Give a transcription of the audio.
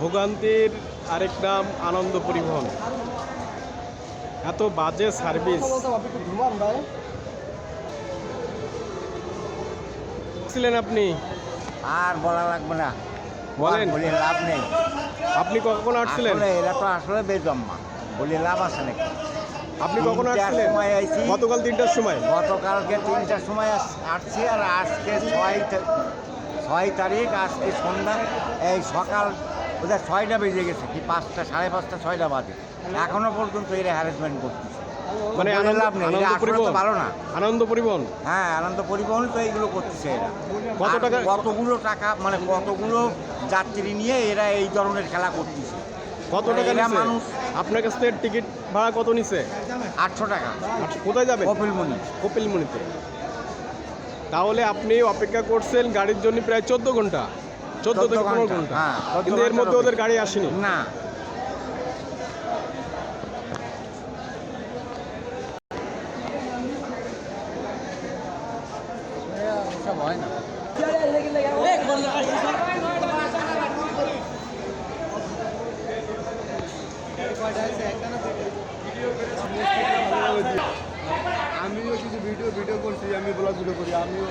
ভোগান্তির আরেক নাম আনন্দ পরিবহন। এত বাজে সার্ভিস। ছিলেন আপনি? আর বলা লাগবে না। বলেন। বলে লাভ নেই। আপনি কখন আসছিলেন? এরা তো আসলে বেজম্মা। বলে লাভ আছে নাকি? আপনি কখন আসছিলেন? সময় আইছি। গতকাল তিনটার সময়? গতকালকে তিনটার সময় আস- আসছি আর আজকে ছয় ছয় তারিখ আজকে সন্ধ্যা। এই সকাল ওদের ছয়টা বেজে গেছে কি পাঁচটা সাড়ে পাঁচটা ছয়টা বাজে। এখনও পর্যন্ত এরা হ্যারাসমেন্ট করতেছে। মানে লাভ নেই ভালো না। আনন্দ পরিবহন? হ্যাঁ আনন্দ পরিবহন তো এইগুলো করতেছে এরা। কত টাকা- কতগুলো টাকা মানে কতগুলো যাত্রী নিয়ে এরা এই ধরনের খেলা করতেছে। কত টাকা এরা মানুষ আপনার কাছ থেকে টিকিট ভাড়া কত নিছে? আটশো টাকা। কোথায় যাবেন? কপিলমণি। কপিলমুনিতে তাহলে আপনি অপেক্ষা করছেন গাড়ির জন্য প্রায় চোদ্দ ঘণ্টা। চোদ্দ 14 থেকে পনেরো ঘণ্টা, হ্যাঁ, কিন্তু এর মধ্যে ওদের গাড়ি আসেনি। না। হয় না আমিও কিছু ভিডিও ভিডিও করছি আমি ব্লগ ভিডিও করি আমিও